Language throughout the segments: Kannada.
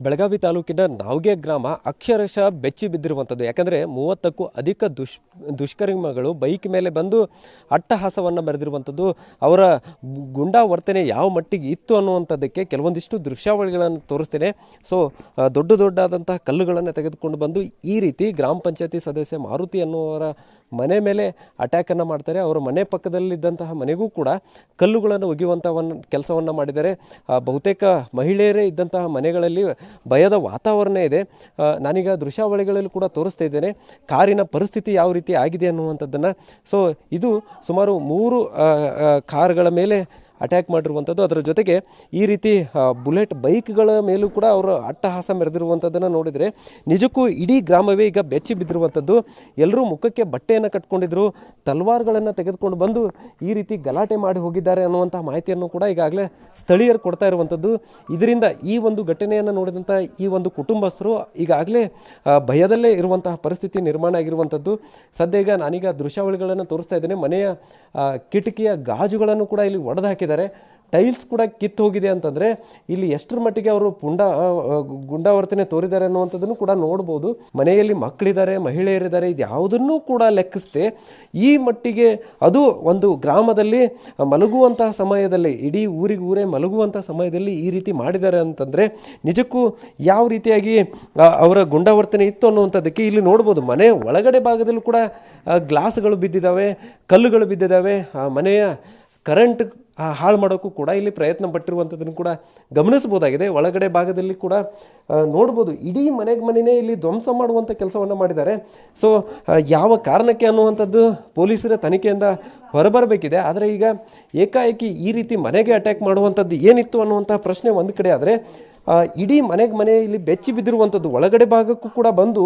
ಬೆಳಗಾವಿ ತಾಲೂಕಿನ ನಾವ್ಗೆ ಗ್ರಾಮ ಅಕ್ಷರಶಃ ಬೆಚ್ಚಿ ಬಿದ್ದಿರುವಂಥದ್ದು. ಯಾಕಂದರೆ ಮೂವತ್ತಕ್ಕೂ ಅಧಿಕ ದುಷ್, ದುಷ್ಕರ್ಮಿಗಳು ಬೈಕ್ ಮೇಲೆ ಬಂದು ಅಟ್ಟಹಾಸವನ್ನು ಬರೆದಿರುವಂಥದ್ದು. ಅವರ ಗುಂಡಾ ವರ್ತನೆ ಯಾವ ಮಟ್ಟಿಗೆ ಇತ್ತು ಅನ್ನುವಂಥದ್ದಕ್ಕೆ ಕೆಲವೊಂದಿಷ್ಟು ದೃಶ್ಯಾವಳಿಗಳನ್ನು ತೋರಿಸ್ತೇನೆ. ಸೊ ದೊಡ್ಡ ದೊಡ್ಡಾದಂತಹ ಕಲ್ಲುಗಳನ್ನು ತೆಗೆದುಕೊಂಡು ಬಂದು ಈ ರೀತಿ ಗ್ರಾಮ ಪಂಚಾಯತಿ ಸದಸ್ಯ ಮಾರುತಿ ಅನ್ನುವರ ಮನೆ ಮೇಲೆ ಅಟ್ಯಾಕನ್ನು ಮಾಡ್ತಾರೆ. ಅವರ ಮನೆ ಪಕ್ಕದಲ್ಲಿದ್ದಂತಹ ಮನೆಗೂ ಕೂಡ ಕಲ್ಲುಗಳನ್ನು ಒಗೆಯುವಂಥವನ್ನು ಕೆಲಸವನ್ನು ಮಾಡಿದ್ದಾರೆ. ಬಹುತೇಕ ಮಹಿಳೆಯರೇ ಇದ್ದಂತಹ ಮನೆಗಳಲ್ಲಿ ಭಯದ ವಾತಾವರಣ ಇದೆ. ನಾನೀಗ ದೃಶ್ಯಾವಳಿಗಳಲ್ಲಿ ಕೂಡ ತೋರಿಸ್ತಾ ಇದ್ದೇನೆ. ಕಾರಿನ ಪರಿಸ್ಥಿತಿ ಯಾವ ರೀತಿ ಆಗಿದೆ ಅನ್ನುವಂಥದ್ದನ್ನು. ಸೊ ಇದು ಸುಮಾರು ಮೂರು ಕಾರ್ಗಳ ಮೇಲೆ ಅಟ್ಯಾಕ್ ಮಾಡಿರುವಂಥದ್ದು ಅದರ ಜೊತೆಗೆ ಈ ರೀತಿ ಬುಲೆಟ್ ಬೈಕ್ಗಳ ಮೇಲೂ ಕೂಡ ಅವರು ಅಟ್ಟಹಾಸ ಮೆರೆದಿರುವಂಥದ್ದನ್ನು ನೋಡಿದರೆ ನಿಜಕ್ಕೂ ಇಡೀ ಗ್ರಾಮವೇ ಈಗ ಬೆಚ್ಚಿ ಬಿದ್ದಿರುವಂಥದ್ದು ಎಲ್ಲರೂ ಮುಖಕ್ಕೆ ಬಟ್ಟೆಯನ್ನು ಕಟ್ಕೊಂಡಿದ್ರು, ತಲ್ವಾರ್ಗಳನ್ನು ತೆಗೆದುಕೊಂಡು ಬಂದು ಈ ರೀತಿ ಗಲಾಟೆ ಮಾಡಿ ಹೋಗಿದ್ದಾರೆ ಅನ್ನುವಂಥ ಮಾಹಿತಿಯನ್ನು ಕೂಡ ಈಗಾಗಲೇ ಸ್ಥಳೀಯರು ಕೊಡ್ತಾ ಇರುವಂಥದ್ದು ಇದರಿಂದ ಈ ಒಂದು ಘಟನೆಯನ್ನು ನೋಡಿದಂಥ ಈ ಒಂದು ಕುಟುಂಬಸ್ಥರು ಈಗಾಗಲೇ ಭಯದಲ್ಲೇ ಇರುವಂತಹ ಪರಿಸ್ಥಿತಿ ನಿರ್ಮಾಣ ಆಗಿರುವಂಥದ್ದು ಸದ್ಯ ಈಗ ನಾನೀಗ ದೃಶ್ಯಾವಳಿಗಳನ್ನು ತೋರಿಸ್ತಾ ಇದ್ದೇನೆ. ಮನೆಯ ಕಿಟಕಿಯ ಗಾಜುಗಳನ್ನು ಕೂಡ ಇಲ್ಲಿ ಒಡೆದು ಟೈಲ್ಸ್ ಕೂಡ ಕಿತ್ತು ಹೋಗಿದೆ ಅಂತಂದರೆ ಇಲ್ಲಿ ಎಷ್ಟರ ಮಟ್ಟಿಗೆ ಅವರು ಪುಂಡ ಗುಂಡಾವರ್ತನೆ ತೋರಿದ್ದಾರೆ ಅನ್ನುವಂಥದ್ದನ್ನು ಕೂಡ ನೋಡ್ಬೋದು. ಮನೆಯಲ್ಲಿ ಮಕ್ಕಳಿದ್ದಾರೆ, ಮಹಿಳೆಯರಿದ್ದಾರೆ, ಇದು ಯಾವುದನ್ನೂ ಕೂಡ ಲೆಕ್ಕಿಸದೆ ಈ ಮಟ್ಟಿಗೆ ಅದು ಒಂದು ಗ್ರಾಮದಲ್ಲಿ ಮಲಗುವಂತಹ ಸಮಯದಲ್ಲಿ, ಇಡೀ ಊರಿಗೆ ಊರೇ ಮಲಗುವಂಥ ಸಮಯದಲ್ಲಿ ಈ ರೀತಿ ಮಾಡಿದ್ದಾರೆ ಅಂತಂದರೆ ನಿಜಕ್ಕೂ ಯಾವ ರೀತಿಯಾಗಿ ಅವರ ಗುಂಡಾವರ್ತನೆ ಇತ್ತು ಅನ್ನುವಂಥದ್ದಕ್ಕೆ ಇಲ್ಲಿ ನೋಡ್ಬೋದು. ಮನೆ ಒಳಗಡೆ ಭಾಗದಲ್ಲೂ ಕೂಡ ಗ್ಲಾಸ್ಗಳು ಬಿದ್ದಿದ್ದಾವೆ, ಕಲ್ಲುಗಳು ಬಿದ್ದಿದ್ದಾವೆ, ಆ, ಮನೆಯ ಕರೆಂಟ್ ಹಾಳು ಮಾಡೋಕ್ಕೂ ಕೂಡ ಇಲ್ಲಿ ಪ್ರಯತ್ನ ಪಟ್ಟಿರುವಂಥದ್ದನ್ನು ಕೂಡ ಗಮನಿಸ್ಬೋದಾಗಿದೆ ಒಳಗಡೆ ಭಾಗದಲ್ಲಿ ಕೂಡ ನೋಡ್ಬೋದು ಇಡೀ ಮನೆಗೆ ಮನೆಯೇ ಇಲ್ಲಿ ಧ್ವಂಸ ಮಾಡುವಂಥ ಕೆಲಸವನ್ನು ಮಾಡಿದ್ದಾರೆ. ಸೊ ಯಾವ ಕಾರಣಕ್ಕೆ ಅನ್ನುವಂಥದ್ದು ಪೊಲೀಸರ ತನಿಖೆಯಿಂದ ಹೊರಬರಬೇಕಿದೆ. ಆದರೆ ಈಗ ಏಕಾಏಕಿ ಈ ರೀತಿ ಮನೆಗೆ ಅಟ್ಯಾಕ್ ಮಾಡುವಂಥದ್ದು ಏನಿತ್ತು ಅನ್ನುವಂಥ ಪ್ರಶ್ನೆ ಒಂದು ಕಡೆ ಆದರೆ ಇಡೀ ಮನೆಗೆ ಮನೆ ಇಲ್ಲಿ ಬೆಚ್ಚಿ ಬಿದ್ದಿರುವಂಥದ್ದು ಒಳಗಡೆ ಭಾಗಕ್ಕೂ ಕೂಡ ಬಂದು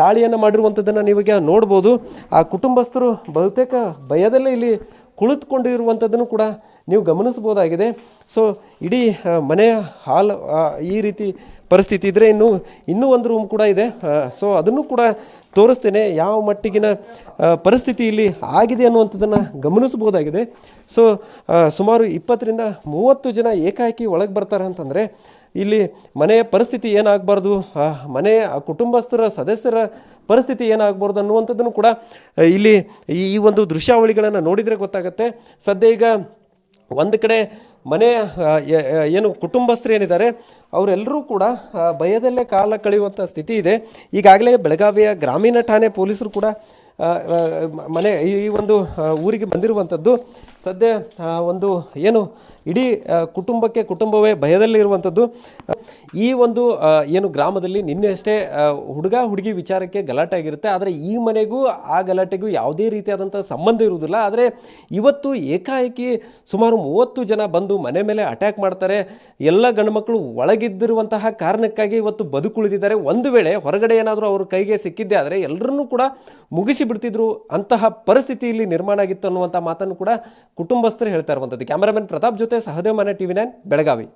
ದಾಳಿಯನ್ನು ಮಾಡಿರುವಂಥದ್ದನ್ನು ನೀವೀಗ ನೋಡ್ಬೋದು. ಆ ಕುಟುಂಬಸ್ಥರು ಬಹುತೇಕ ಭಯದಲ್ಲೇ ಇಲ್ಲಿ ಕುಳಿತುಕೊಂಡಿರುವಂಥದ್ದನ್ನು ಕೂಡ ನೀವು ಗಮನಿಸ್ಬೋದಾಗಿದೆ ಸೊ ಇಡೀ ಮನೆಯ ಹಾಲ್ ಈ ರೀತಿ ಪರಿಸ್ಥಿತಿ ಇದ್ದರೆ ಇನ್ನು, ಇನ್ನೂ ಒಂದು ರೂಮ್ ಕೂಡ ಇದೆ. ಸೊ ಅದನ್ನು ಕೂಡ ತೋರಿಸ್ತೇನೆ ಯಾವ ಮಟ್ಟಿಗಿನ ಪರಿಸ್ಥಿತಿ ಇಲ್ಲಿ ಆಗಿದೆ ಅನ್ನುವಂಥದ್ದನ್ನು ಗಮನಿಸಬಹುದಾಗಿದೆ. ಸೊ ಸುಮಾರು ಇಪ್ಪತ್ತರಿಂದ ಮೂವತ್ತು ಜನ ಏಕಾಏಕಿ ಒಳಗೆ ಬರ್ತಾರೆ ಅಂತಂದರೆ, ಇಲ್ಲಿ ಮನೆಯ ಪರಿಸ್ಥಿತಿ ಏನಾಗಬಾರ್ದು ಮನೆಯ ಕುಟುಂಬಸ್ಥರ, ಸದಸ್ಯರ ಪರಿಸ್ಥಿತಿ ಏನಾಗಬಾರ್ದು ಅನ್ನುವಂಥದ್ದನ್ನು ಕೂಡ ಇಲ್ಲಿ ಈ ಒಂದು ದೃಶ್ಯಾವಳಿಗಳನ್ನು ನೋಡಿದರೆ ಗೊತ್ತಾಗುತ್ತೆ. ಸದ್ಯ ಈಗ ಒಂದು ಕಡೆ ಯ- ಏನು ಕುಟುಂಬಸ್ಥರು ಏನಿದ್ದಾರೆ, ಅವರೆಲ್ಲರೂ ಕೂಡ ಭಯದಲ್ಲೇ ಕಾಲ ಕಳೆಯುವಂಥ ಸ್ಥಿತಿ ಇದೆ. ಈಗಾಗಲೇ ಬೆಳಗಾವಿಯ ಗ್ರಾಮೀಣ ಠಾಣೆ ಪೊಲೀಸರು ಕೂಡ ಮನೆ, ಈ ಒಂದು ಊರಿಗೆ ಬಂದಿರುವಂಥದ್ದು ಸದ್ಯ ಒಂದು, ಏನು ಇಡೀ ಕುಟುಂಬಕ್ಕೆ ಕುಟುಂಬವೇ ಭಯದಲ್ಲಿ ಇರುವಂಥದ್ದು ಈ ಒಂದು ಏನು ಗ್ರಾಮದಲ್ಲಿ ನಿನ್ನೆ ಅಷ್ಟೇ ಹುಡುಗ ಹುಡುಗಿ ವಿಚಾರಕ್ಕೆ ಗಲಾಟೆ ಆಗಿರುತ್ತೆ ಆದರೆ ಈ ಮನೆಗೂ, ಆ ಗಲಾಟೆಗೂ ಯಾವುದೇ ರೀತಿಯಾದಂಥ ಸಂಬಂಧ ಇರುವುದಿಲ್ಲ. ಆದರೆ ಇವತ್ತು ಏಕಾಏಕಿ ಸುಮಾರು ಮೂವತ್ತು ಜನ ಬಂದು ಮನೆ ಮೇಲೆ ಅಟ್ಯಾಕ್ ಮಾಡ್ತಾರೆ. ಎಲ್ಲ ಗಂಡು ಮಕ್ಕಳು ಒಳಗಿದ್ದಿರುವಂತಹ ಕಾರಣಕ್ಕಾಗಿ ಇವತ್ತು ಬದುಕುಳಿದಿದ್ದಾರೆ. ಒಂದು ವೇಳೆ ಹೊರಗಡೆ ಏನಾದರೂ ಅವರು ಕೈಗೆ ಸಿಕ್ಕಿದ್ದೆ ಆದರೆ ಎಲ್ಲರನ್ನೂ ಕೂಡ ಮುಗಿಸಿ ಬಿಡ್ತಿದ್ರು ಅಂತಹ ಪರಿಸ್ಥಿತಿ ಇಲ್ಲಿ ನಿರ್ಮಾಣ ಆಗಿತ್ತು ಅನ್ನುವಂಥ ಮಾತನ್ನು ಕೂಡ ಕುಟುಂಬಸ್ಥರು ಹೇಳ್ತಾ ಇರುವಂಥದ್ದು. ಕ್ಯಾಮರಾಮನ್ ಪ್ರತಾಪ್ ಜೊತೆ ಸಹದೇವ್ ಮನೆ ಟಿವಿ ನೈನ್ ಬೆಳಗಾವಿ